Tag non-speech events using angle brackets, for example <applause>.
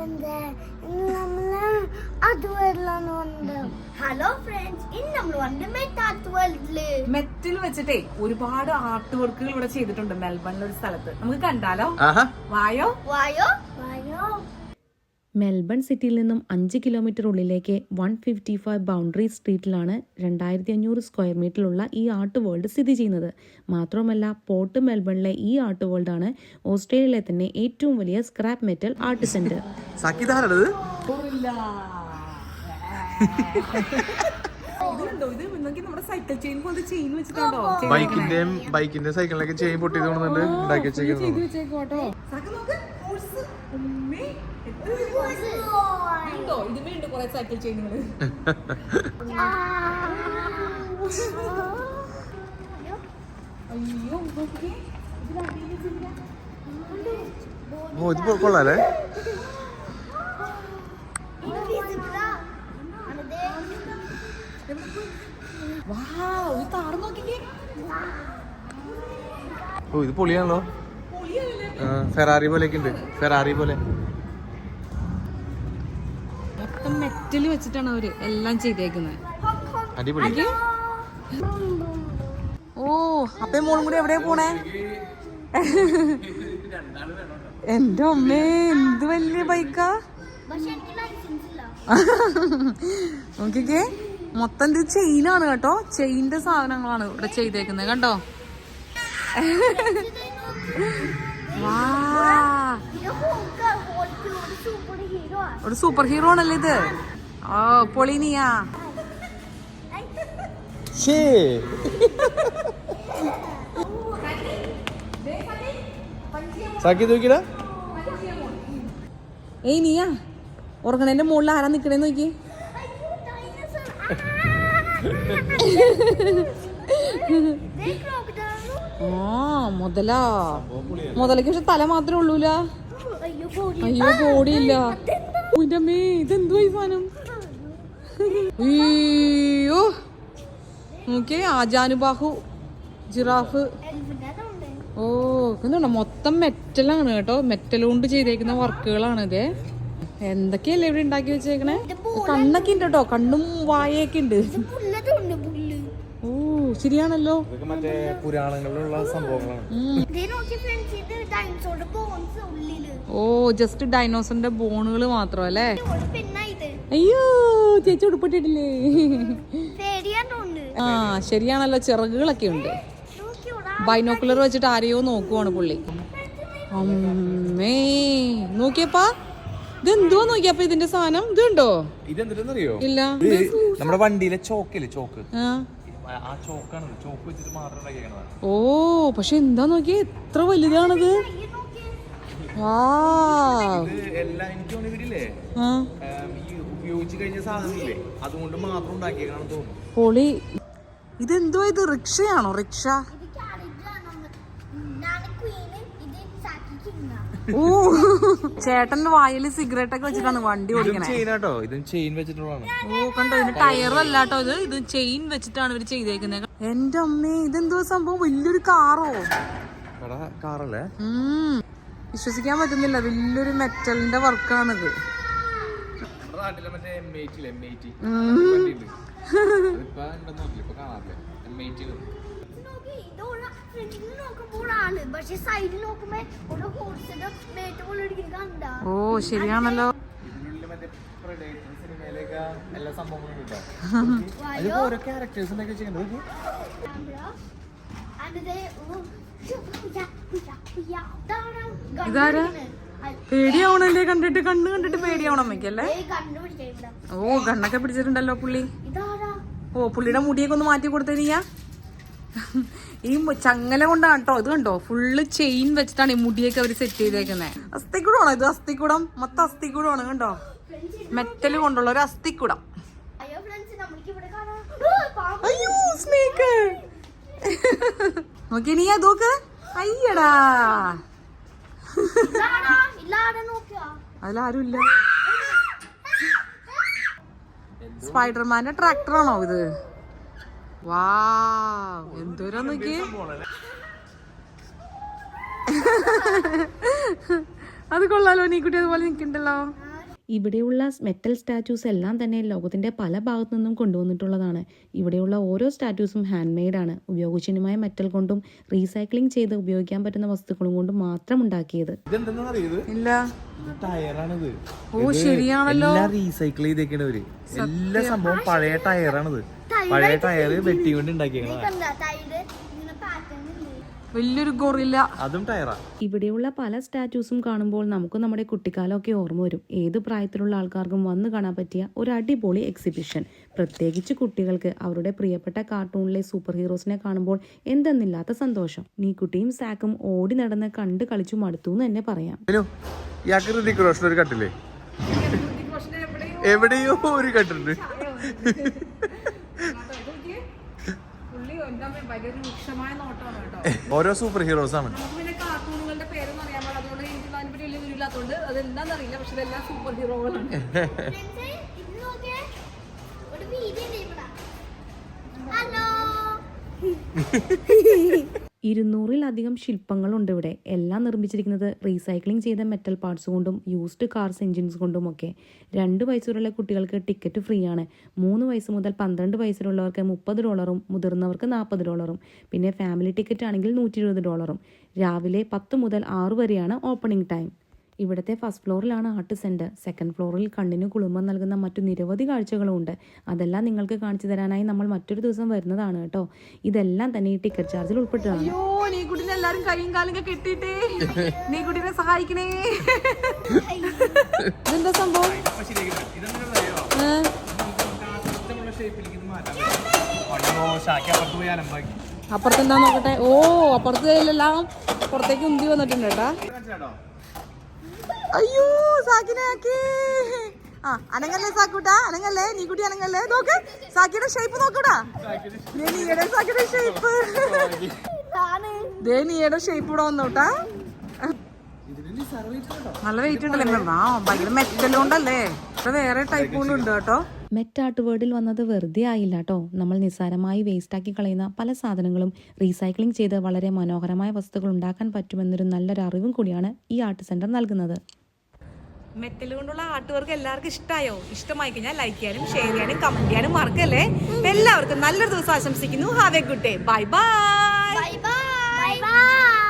Friends ഇന്ന് നമ്മള് അതുവരിലാണ് വന്നത് ഹലോ ഫ്രണ്ട്സ് ഇന്ന് നമ്മൾ വന്നത് മെറ്റാത്ത് വേൾഡില് മെറ്റിൽ വെച്ചിട്ടേ ഒരുപാട് ആർട്ട് വർക്കുകൾ ഇവിടെ ചെയ്തിട്ടുണ്ട് മെൽബണിലെ ഒരു സ്ഥലത്ത് നമുക്ക് കണ്ടാലോ ആഹാ വായോ വായോ വായോ മെൽബൺ സിറ്റിയിൽ നിന്നും അഞ്ച് കിലോമീറ്റർ ഉള്ളിലേക്ക് വൺ ഫിഫ്റ്റി ഫൈവ് ബൗണ്ടറി സ്ട്രീറ്റിലാണ് രണ്ടായിരത്തി അഞ്ഞൂറ് സ്ക്വയർ മീറ്ററിലുള്ള ഈ ആർട്ട് വേൾഡ് സ്ഥിതി ചെയ്യുന്നത്. മാത്രമല്ല പോർട്ട് മെൽബണിലെ ഈ ആർട്ട് വേൾഡ് ആണ് ഓസ്ട്രേലിയയിലെ തന്നെ ഏറ്റവും വലിയ സ്ക്രാപ്പ് മെറ്റൽ ആർട്ട് സെന്റർ <laughs> ഇത് നോക്കി നമ്മുടെ സൈക്കിൾ ചെയിൻ പോലത്തെ ചെയിൻ വെച്ചിട്ടുണ്ടോ? ബൈക്കിന്റെയും ബൈക്കിന്റെ സൈക്കിളിലൊക്കെ ചെയിൻ പൊട്ടിയത് കൊണ്ടുവന്നിട്ട് ഉണ്ടാക്കി വെച്ചേക്കുന്നത് വെച്ചേക്കോട്ടോ സഖ നോക്ക്. Horse. ഉമ്മേ, എത്ര ഉണ്ടോ ഇതിമേ ഉണ്ട് കുറെ സൈക്കിൾ അയ്യോ ഓ ഇത് കൊള്ളാലേ വാവ് ഈ താറ് നോക്കിക്കേ ഓ ഇത് പൊളിയാണല്ലോ. ഫെറാറി പോലെയൊക്കെ ഉണ്ട്. ഫെറാറി പോലെ. മൊത്തം മെറ്റൽ വെച്ചിട്ടാണ് അവർ എല്ലാം ചെയ്തേക്കുന്നത് അടിപൊളി. ഓ അപ്പേ മോളും കൂടി എവിടെയാ പോണേ? എന്റെ അമ്മേ എന്ത് വലിയ ബൈക്കാ <laughs> നോക്കിക്കേ. മൊത്തം ഇത് ചെയിനാണ് കേട്ടോ. ചെയിന്റെ സാധനങ്ങളാണ് ഇവിടെ ചെയ്തേക്കുന്നത്. കണ്ടോ? ഒരു സൂപ്പർ ഹീറോ ആണല്ലേ ഇത്? ഓ പൊളിനിയാ. ഷേ സാക്കി നോക്കിടാ ഏയ് നീയാ. ഉറങ്ങണേന്റെ മുകളിൽ ആരാ നിക്കണേന്ന് നോക്കി ആ മുതലാ. മുതലക്ക് പക്ഷെ തല മാത്രമേ ഉള്ളൂല. അയ്യോ ബോഡിയില്ല. ഉന്റെ ഇതെന്തു ഈ സാധനം? അയ്യോ. നോക്കിയേ ആജാനുബാഹു ജിറാഫ്. ഓ എന്താണ് മൊത്തം മെറ്റലാണ് കേട്ടോ. മെറ്റൽ കൊണ്ട് ചെയ്തേക്കുന്ന വർക്കുകളാണ് ഇത്. എന്തൊക്കെയല്ലേ ഇവിടെ ഉണ്ടാക്കി വെച്ചേക്കണേ? കണ്ണൊക്കെ ഉണ്ട് കേട്ടോ. കണ്ണും വായൊക്കെ ഉണ്ട്. ഓ ശരിയാണല്ലോ. ഇതൊക്കെ മറ്റേ പുരാണങ്ങളിലുള്ള സംഭവങ്ങളാണ്. ഇതേ നോക്കി ഫ്രണ്ട്സ് ഇത് ഡൈനോസോറിന്റെ ബോൺസ് ഉള്ളിൽ. ഓ ജസ്റ്റ് ഡൈനോസറിന്റെ ബോണുകൾ മാത്രം അല്ലേ? അയ്യോ ചേച്ചി ഉടുപ്പിട്ടിട്ടില്ലേ? ആ ശരിയാണല്ലോ. ചിറകുകളൊക്കെ ഉണ്ട്. നോക്കിയോടാ. ബൈനോക്കുലർ വെച്ചിട്ട് ആരെയോ നോക്കുവാണ് പുള്ളി. അമ്മേ നോക്കിയപ്പാ? ഇതെന്തുവാ നോക്കിയപ്പോ ഇതിന്റെ സാധനം? ഇതുണ്ടോ? ഇതെന്തിട്ടെന്നറിയോ ഇല്ല. നമ്മുടെ വണ്ടിയിലെ ചോക്കില്ലേ ചോക്ക്? ഓ പക്ഷെ എന്താ നോക്കിയേ? എത്ര വലുതാണത്. വാ. ഇത്? റിക്ഷയാണോ? റിക്ഷ? ഓ ചേട്ടന്റെ വായിൽ സിഗരറ്റ് ഒക്കെ വെച്ചിട്ടാണ് വണ്ടി ഓടിക്കണേട്ടോ ഓടിക്കണേ. കേട്ടോ ഇതും ചെയിൻ വെച്ചിട്ടുള്ളതാണ്. ഓ കണ്ടോ ഇതിന് ടയറല്ല കേട്ടോ ഇത്. ഇത് ചെയിൻ വെച്ചിട്ടാണ് ഇവർ ചെയ്തേക്കുന്നത് എന്റെ അമ്മേ ഇതെന്തോ സംഭവം? വലിയൊരു കാറോ? എടാ കാറല്ലേ? ഉം. വിശ്വസിക്കാൻ പറ്റുന്നില്ല. വലിയൊരു മെറ്റലിന്റെ വർക്കാണിത്. നാട്ടിലെ നോക്കി. ഒരു ഫ്രണ്ടിൽ നോക്കുമ്പോഴാണ്. പക്ഷെ സൈഡിൽ നോക്കുമ്പോ ഒരു ഹോർസിന്റെ മേറ്റ് പോലെ ഇരിക്കുന്നത് കണ്ടാ? ഓ ശരിയാണല്ലോ. എല്ലാ സംഭവങ്ങളും ഓരോ ഇതാരാ? പേടിയാവണല്ലേ? കണ്ടിട്ട് കണ്ണ് കണ്ടിട്ട് പേടിയാവണം അമ്മയ്ക്കല്ലേ ഓ കണ്ണൊക്കെ പിടിച്ചിട്ടുണ്ടല്ലോ പുള്ളി. ഓ പുള്ളിയുടെ മുടിയൊക്കെ ഒന്ന് മാറ്റി കൊടുത്തരിക ഈ ചങ്ങല കൊണ്ടാണ് കേട്ടോ ഇത് കണ്ടോ? ഫുള്ള് ചെയിൻ വെച്ചിട്ടാണ് ഈ മുടിയൊക്കെ അവർ സെറ്റ് ചെയ്തേക്കുന്നത് അസ്ഥിക്കൂടാണോ ഇത്. അസ്ഥിക്കൂടം. മൊത്തം അസ്ഥിക്കൂടാണ് കണ്ടോ? മെറ്റൽ കൊണ്ടുള്ള ഒരു അസ്ഥിക്കൂടം. അയ്യോ സ്നേക്ക് നോക്കി നീ നോക്ക്. അയ്യടാ. ഇതാരാ? ഇല്ലാതെ നോക്കിയാ? അതിലാരും ഇല്ല സ്പൈഡർമാന്റെ ട്രാക്ടറാണോ ഇത്? വാ എന്തോരാ നോക്കി അത് കൊള്ളാലോ നീ കുട്ടി അതുപോലെ നിൽക്കണ്ടല്ലോ. ഇവിടെയുള്ള മെറ്റൽ സ്റ്റാറ്റ്യൂസ് എല്ലാം തന്നെ ലോകത്തിന്റെ പല ഭാഗത്തു നിന്നും കൊണ്ടുവന്നിട്ടുള്ളതാണ്. ഇവിടെയുള്ള ഓരോ സ്റ്റാറ്റ്യൂസും ഹാൻഡ് മെയ്ഡാണ് ഉപയോഗശൂന്യമായ മെറ്റൽ കൊണ്ടും റീസൈക്ലിംഗ് ചെയ്ത് ഉപയോഗിക്കാൻ പറ്റുന്ന വസ്തുക്കളും കൊണ്ടും മാത്രം ഉണ്ടാക്കിയത്. ഓ ശരിയാണല്ലോ. എല്ലാം റീസൈക്കിൾ ചെയ്തേക്കണവര്. എല്ലാ സംഭവം പഴയ ടയറാണിത്. പഴയ ടയർ വെട്ടി കൊണ്ട് ഉണ്ടാക്കിയേക്കണ കണ്ട തൈര് ഇങ്ങനെ പാറ്റേൺ ഉണ്ട് വലിയൊരു ഗൊറില്ല. അതും ടയറാ. ഇവിടെയുള്ള പല സ്റ്റാറ്റ്യൂസും കാണുമ്പോൾ നമുക്ക് നമ്മുടെ കുട്ടിക്കാലമൊക്കെ ഓർമ്മ വരും. ഏത് പ്രായത്തിലുള്ള ആൾക്കാർക്കും വന്നു കാണാൻ പറ്റിയ ഒരു അടിപൊളി എക്സിബിഷൻ പ്രത്യേകിച്ച് കുട്ടികൾക്ക് അവരുടെ പ്രിയപ്പെട്ട കാർട്ടൂണിലെ സൂപ്പർ ഹീറോസിനെ കാണുമ്പോൾ എന്തെന്നില്ലാത്ത സന്തോഷം. നീ കുട്ടിയും സാക്കും ഓടി നടന്ന് കണ്ട് കളിച്ചു മടുത്തു എന്ന് തന്നെ പറയാം. ഒരു കട്ടില്ലേ? എവിടെയോ ഒരു കട്ടുണ്ട്. ഭയങ്കര രൂക്ഷമായ നോട്ടമാണ് കേട്ടോ. ഓരോ സൂപ്പർ ഹീറോസ് ആണ്. പിന്നെ കാർട്ടൂണുകളുടെ പേരൊന്നും അറിയാൻ പാടില്ല. അതുകൊണ്ട് എനിക്ക് അതിനെപ്പറ്റി വലിയ വിവരമില്ലാത്തതുകൊണ്ട് അത് എന്താണെന്ന് അറിയില്ല. പക്ഷെ ഇതെല്ലാം സൂപ്പർ ഹീറോകളാണ്. ഹലോ <laughs> ഇരുന്നൂറിലധികം ശില്പങ്ങളുണ്ട് ഇവിടെ. എല്ലാം നിർമ്മിച്ചിരിക്കുന്നത് റീസൈക്ലിംഗ് ചെയ്ത മെറ്റൽ പാർട്സ് കൊണ്ടും യൂസ്ഡ് കാർസ് എഞ്ചിൻസ് കൊണ്ടുമൊക്കെ. രണ്ട് വയസ്സുള്ള കുട്ടികൾക്ക് ടിക്കറ്റ് ഫ്രീ ആണ് മൂന്ന് വയസ്സ് മുതൽ പന്ത്രണ്ട് വയസ്സിലുള്ളവർക്ക് മുപ്പത് ഡോളറും മുതിർന്നവർക്ക് നാൽപ്പത് ഡോളറും. പിന്നെ ഫാമിലി ടിക്കറ്റ് ആണെങ്കിൽ നൂറ്റി ഡോളറും. രാവിലെ പത്ത് മുതൽ ആറ് വരെയാണ് ഓപ്പണിംഗ് ടൈം ഇവിടുത്തെ ഫസ്റ്റ് ഫ്ലോറിലാണ് ആർട്ട് സെന്റർ സെക്കൻഡ് ഫ്ലോറിൽ കണ്ണിന് കുളിർമ നൽകുന്ന മറ്റു നിരവധി കാഴ്ചകളുമുണ്ട്. അതെല്ലാം നിങ്ങൾക്ക് കാണിച്ചു തരാനായി നമ്മൾ മറ്റൊരു ദിവസം വരുന്നതാണ് കേട്ടോ. ഇതെല്ലാം തന്നെ ഈ ടിക്കറ്റ് ചാർജിൽ ഉൾപ്പെട്ടതാണ്. അയ്യോ നീ കുട്ടിനെ എല്ലാരും കൈയും കാലും കെട്ടിട്ടേ <laughs> നീ കുട്ടീനെ സഹായിക്കണേ. <laughs> സംഭവം? ഏ? അപ്പുറത്തെന്താ നോക്കട്ടെ? ഓ അപ്പുറത്ത് എല്ലാം പുറത്തേക്ക് ഉന്തി വന്നിട്ടുണ്ട് കേട്ടാ. അയ്യോ സാക്കിനാക്കി ആ അനങ്ങല്ലേ സാക്കൂട്ടാ? അനങ്ങല്ലേ? നീ കുട്ടി അനങ്ങല്ലേ? നോക്ക് സാക്കിയുടെ ഷേപ്പ് നോക്കൂടാ. നീയുടെ സാക്കിയുടെ ഷേപ്പ് ദേ നീയുടെ ഷേപ്പ് ഇവിടെ വന്നോട്ടാ. നല്ല വെയിറ്റ് ഉണ്ടല്ലേ? ആ ഭയങ്കര മെറ്റൽ ഉണ്ടല്ലേ ഇവിടെ വേറെ ടൈപ്പ് ഉണ്ട് കേട്ടോ. മെറ്റാട്ട് വേർഡിൽ വന്നത് വെറുതെ ആയില്ല കേട്ടോ നമ്മൾ നിസ്സാരമായി വേസ്റ്റാക്കി കളയുന്ന പല സാധനങ്ങളും റീസൈക്ലിംഗ് ചെയ്ത് വളരെ മനോഹരമായ വസ്തുക്കൾ ഉണ്ടാക്കാൻ പറ്റുമെന്നൊരു നല്ലൊരു അറിവും കൂടിയാണ് ഈ ആർട്ട് സെന്റർ നൽകുന്നത്. മെറ്റൽ കൊണ്ടുള്ള ആർട്ട് വർക്ക് എല്ലാവർക്കും ഇഷ്ടമായോ ഇഷ്ടമായി കഴിഞ്ഞാൽ ലൈക്ക് ചെയ്യാനും ഷെയർ ചെയ്യാനും കമന്റ് ചെയ്യാനും മറക്കല്ലേ? എല്ലാവർക്കും നല്ലൊരു ദിവസം ആശംസിക്കുന്നു. Have a good day bye bye bye bye